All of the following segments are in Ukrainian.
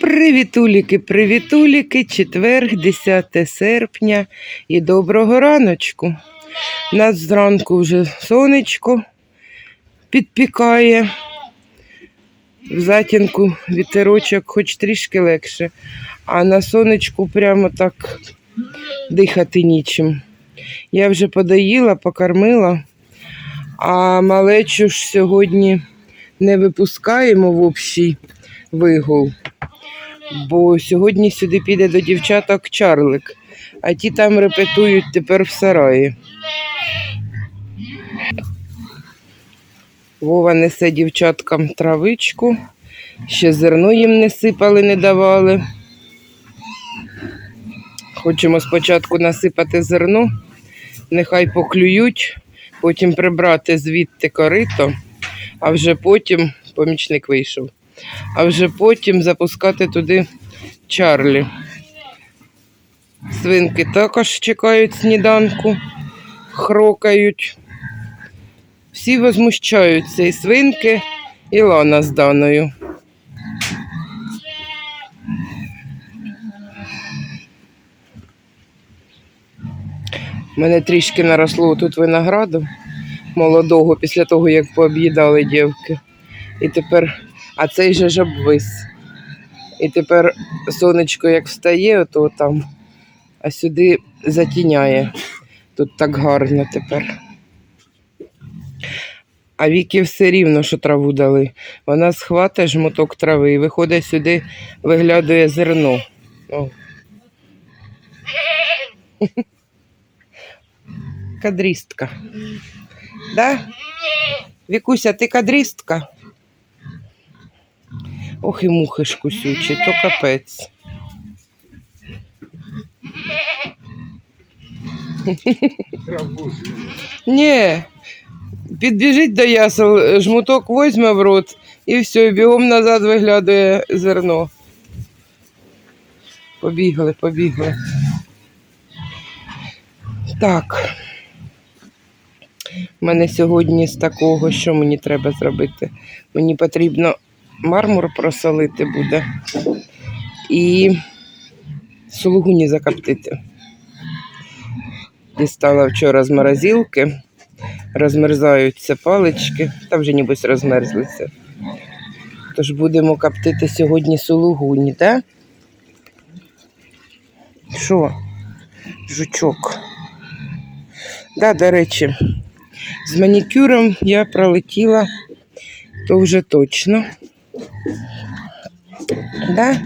Привітуліки, привітуліки, четверг, 10 серпня і доброго раночку. У нас зранку вже сонечко підпікає. В затінку вітерочок хоч трішки легше, а на сонечку прямо так дихати нічим. Я вже подоїла, покормила, а малечу ж сьогодні не випускаємо в общий вигул бо сьогодні сюди піде до дівчаток Чарлик, а ті там репетують тепер в сараї. Вова несе дівчаткам травичку, ще зерно їм не сипали, не давали. Хочемо спочатку насипати зерно, нехай поклюють, потім прибрати звідти корито, а вже потім помічник вийшов а вже потім запускати туди Чарлі. Свинки також чекають сніданку, хрокають. Всі возмущаються, і свинки, і Лана з Даною. У мене трішки наросло тут винограду молодого після того, як пооб'їдали дівки. І тепер а цей же ж обвис. І тепер сонечко як встає, то там, а сюди затіняє. Тут так гарно тепер. А Віки все рівно, що траву дали. Вона схватить жмуток трави і виходить сюди, виглядує зерно. О. Кадрістка. Да? Вікуся, ти кадрістка? Ох і мухи ж кусючі, то капець. Ні, підбіжить до ясел, жмуток возьме в рот і все, бігом назад виглядає зерно. Побігли, побігли. Так. У мене сьогодні з такого, що мені треба зробити. Мені потрібно мармур просолити буде і сулугуні закоптити. Дістала вчора з морозилки, розмерзаються палички, та вже нібось розмерзлися. Тож будемо коптити сьогодні сулугуні, так? Що? Жучок. Да, до речі, з манікюром я пролетіла, то вже точно. Да?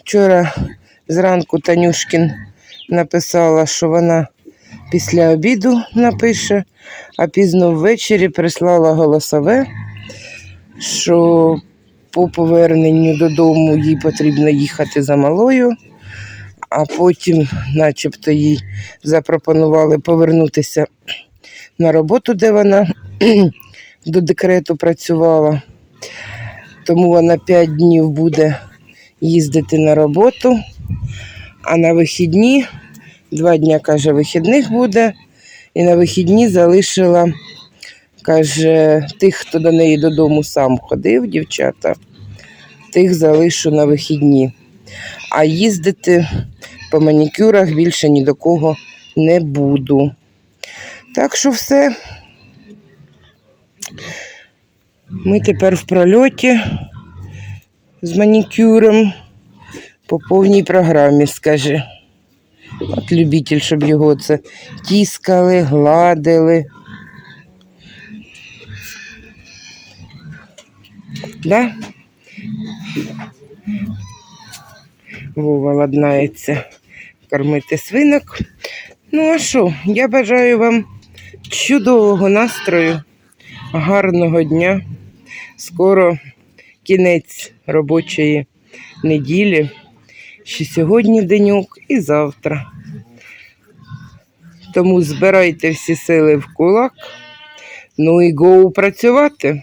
Вчора зранку Танюшкін написала, що вона після обіду напише, а пізно ввечері прислала голосове, що по поверненню додому їй потрібно їхати за малою, а потім, начебто, їй запропонували повернутися на роботу, де вона до декрету працювала. Тому вона 5 днів буде їздити на роботу, а на вихідні, два дні, каже, вихідних буде, і на вихідні залишила, каже, тих, хто до неї додому сам ходив, дівчата, тих залишу на вихідні. А їздити по манікюрах більше ні до кого не буду. Так що все. Ми тепер в прольоті з манікюром по повній програмі, скажи. От любитель, щоб його це тіскали, гладили. Да? Вова ладнається кормити свинок. Ну, а що, я бажаю вам чудового настрою, гарного дня. Скоро кінець робочої неділі. Ще сьогодні денюк і завтра. Тому збирайте всі сили в кулак. Ну і гоу працювати.